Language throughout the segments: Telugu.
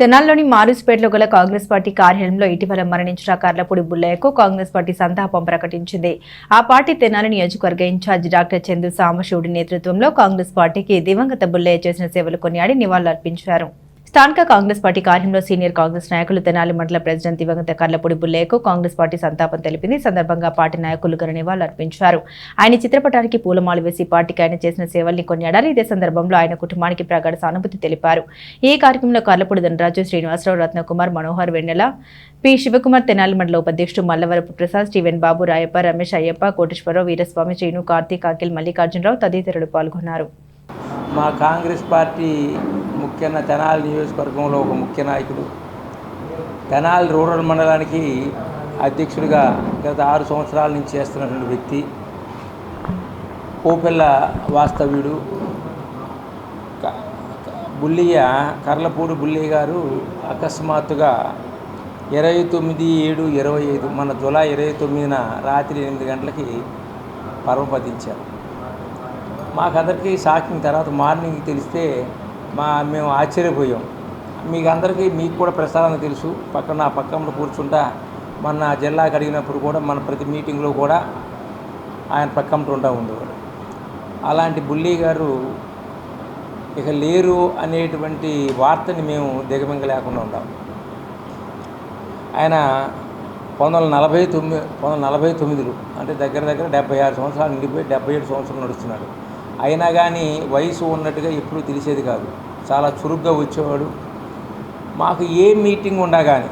తెనాల్లోని మారుస్పేటలో గల కాంగ్రెస్ పార్టీ కార్యాలయంలో ఇటీవల మరణించిన కర్లపూడి బుల్లయ్యకు కాంగ్రెస్ పార్టీ సంతాపం ప్రకటించింది. ఆ పార్టీ తెనాలి నియోజకవర్గ ఇన్ఛార్జ్ డాక్టర్ చందు సాంబశివుడి నేతృత్వంలో కాంగ్రెస్ పార్టీకి దివంగత బుల్లయ్య చేసిన సేవలు కొనియాడి నివాళులర్పించారు. స్థానిక కాంగ్రెస్ పార్టీ కార్యంలో సీనియర్ కాంగ్రెస్ నాయకులు తెనాలి మండల ప్రెసిడెంట్ దివంగత కర్లపూడి బుల్లేకు కాంగ్రెస్ పార్టీ సంతాపం తెలిపింది. సందర్భంగా పార్టీ నాయకులు నివాళులు అర్పించారు. ఆయన చిత్రపటానికి పూలమాల వేసి పార్టీకి ఆయన చేసిన సేవల్ని కొనియాడారు. ఇదే సందర్భంలో ఆయన కుటుంబానికి ప్రగాఢ సానుభూతి తెలిపారు. ఈ కార్యక్రమంలో కర్లపూడి ధనరాజు శ్రీనివాసరావు రత్నకుమార్ మనోహర్ వెన్నెల పి. శివకుమార్ తెనాలి మండల ఉపాధ్యక్షుడు మల్లవరపు ప్రసాద్ స్టీవెన్ బాబు రాయప్ప రమేష్ అయ్యప్ప కోటేశ్వరరావు వీరస్వామి శ్రీను కార్తీక్ అఖిల్ మల్లికార్జునరావు తదితరులు పాల్గొన్నారు. మా కాంగ్రెస్ పార్టీ ముఖ్యంగా తెనాలి నియోజకవర్గంలో ఒక ముఖ్య నాయకుడు. తెనాలి రూరల్ మండలానికి అధ్యక్షుడిగా గత ఆరు సంవత్సరాల నుంచి చేస్తున్నటువంటి వ్యక్తి. కోపెల్ల వాస్తవ్యుడు. బుల్లయ్య కర్లపూడి బుల్లియ్య గారు అకస్మాత్తుగా ఇరవై తొమ్మిది ఏడు ఇరవై ఐదు మన జులై ఇరవై తొమ్మిదిన రాత్రి ఎనిమిది గంటలకి పరమపదించారు మాకందరికీ షాకింగ్ తర్వాత మార్నింగ్ తెలిస్తే మా మేము ఆశ్చర్యపోయాం. మీకు అందరికీ మీకు కూడా ప్రసారం తెలుసు. పక్కన ఆ పక్కన కూర్చుంటా మన జిల్లాకి అడిగినప్పుడు కూడా మన ప్రతి మీటింగ్లో కూడా ఆయన పక్కన ఉంటా ఉండేవాడు అలాంటి బుల్లి గారు ఇక లేరు అనేటువంటి వార్తని మేము దిగమింగ లేకుండా ఉన్నాం ఆయన పంతొమ్మిది వందల నలభై తొమ్మిది పంతొమ్మిది వందల నలభై తొమ్మిదిలో అంటే దగ్గర దగ్గర డెబ్బై ఆరు సంవత్సరాలు నిండిపోయి డెబ్బై ఏడు సంవత్సరాలు నడుస్తున్నాడు. అయినా కానీ వయసు ఉన్నట్టుగా ఎప్పుడూ తెలిసేది కాదు. చాలా చురుగ్గా వచ్చేవాడు. మాకు ఏ మీటింగ్ ఉన్నా కానీ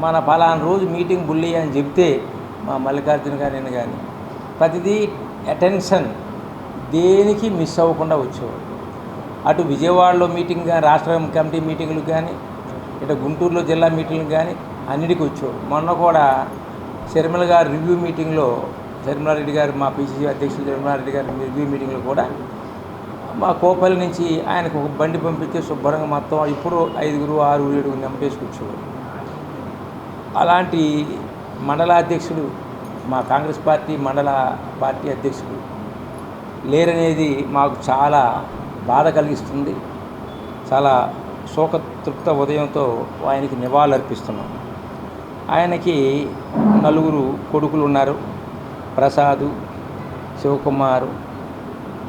మన పలానా రోజు మీటింగ్ బుల్లి అని చెప్తే మా మల్లికార్జున గారిని కానీ ప్రతిదీ అటెన్షన్ దేనికి మిస్ అవ్వకుండా వచ్చేవాడు. అటు విజయవాడలో మీటింగ్ కానీ రాష్ట్ర కమిటీ మీటింగ్లు కానీ ఇటు గుంటూరులో జిల్లా మీటింగ్లు కానీ అన్నిటికీ వచ్చేవాడు. మొన్న కూడా షర్మిల గారు రివ్యూ మీటింగ్లో శర్మిలారెడ్డి గారు మా పిసిసి అధ్యక్షులు శర్మిలారెడ్డి గారి రివ్యూ మీటింగ్లో కూడా మా కోపల్లి నుంచి ఆయనకు ఒక బండి పంపించి శుభ్రంగా మొత్తం ఇప్పుడు ఐదుగురు ఆరు ఏడు కూర్చోవాలి. అలాంటి మండల అధ్యక్షుడు మా కాంగ్రెస్ పార్టీ మండల పార్టీ అధ్యక్షుడు లేరనేది మాకు చాలా బాధ కలిగిస్తుంది. చాలా శోకతృప్త ఉదయంతో ఆయనకి నివాళులు అర్పిస్తున్నాం ఆయనకి నలుగురు కొడుకులు ఉన్నారు. ప్రసాదు శివకుమారు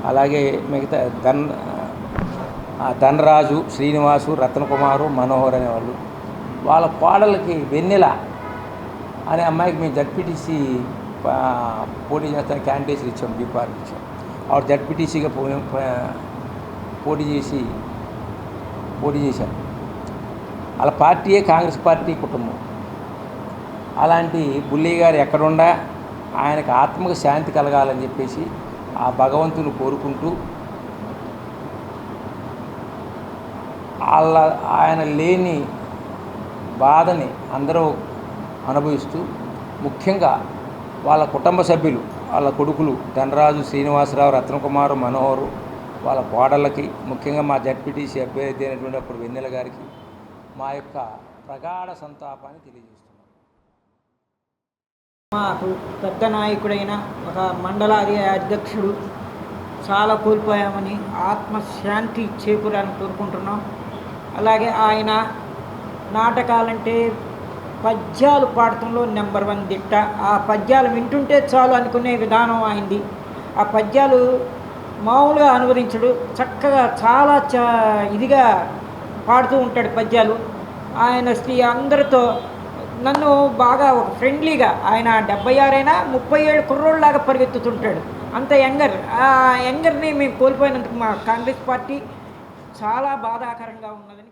అలాగే మిగతా ధన్ ఆ ధనరాజు శ్రీనివాసు రత్నకుమారు మనోహర్ అనేవాళ్ళు. వాళ్ళ కోడలకి వెన్నెల అనే అమ్మాయికి మేము జడ్పీటీసీ పోటీ చేస్తాను క్యాండిడేట్స్ ఇచ్చాం దీపాలు ఇచ్చాం. ఆవిడ జడ్పీటీసీగా పో పోటీ చేసి పోటీ చేశారు. వాళ్ళ పార్టీయే కాంగ్రెస్ పార్టీ కుటుంబం. అలాంటి బుల్లి గారు ఎక్కడుండా ఆయనకు ఆత్మకు శాంతి కలగాలని చెప్పేసి ఆ భగవంతుని కోరుకుంటూ వాళ్ళ ఆయన లేని బాధని అందరూ అనుభవిస్తూ ముఖ్యంగా వాళ్ళ కుటుంబ సభ్యులు వాళ్ళ కొడుకులు ధనరాజు శ్రీనివాసరావు రత్నకుమారు మనోహరు వాళ్ళ కోడళ్ళకి ముఖ్యంగా మా జడ్పీటీసీ అభ్యర్థి అయినటువంటి అప్పుడు వెన్నెల గారికి మా యొక్క ప్రగాఢ సంతాపాన్ని తెలియజేస్తుంది మాకు పెద్ద నాయకుడైన ఒక మండలాది అధ్యక్షుడు చాలా కోల్పోయామని ఆత్మశాంతి చేకూరాలని కోరుకుంటున్నాం. అలాగే ఆయన నాటకాలంటే పద్యాలు పాడటంలో నెంబర్ వన్ దిట్ట. ఆ పద్యాలు వింటుంటే చాలు అనుకునే విధానం ఆయనది ఆ పద్యాలు మామూలుగా అనువదించడు చక్కగా చాలా చా ఇదిగా పాడుతూ ఉంటాడు పద్యాలు. ఆయన స్త్రీ అందరితో నన్ను బాగా ఒక ఫ్రెండ్లీగా ఆయన డెబ్బై ఆరైనా ముప్పై ఏడు కుర్రోళ్ళలాగా పరిగెత్తుతుంటాడు. అంత యంగర్. ఆ యంగర్ని మేము కోల్పోయినందుకు మా కాంగ్రెస్ పార్టీ చాలా బాధాకరంగా ఉన్నదని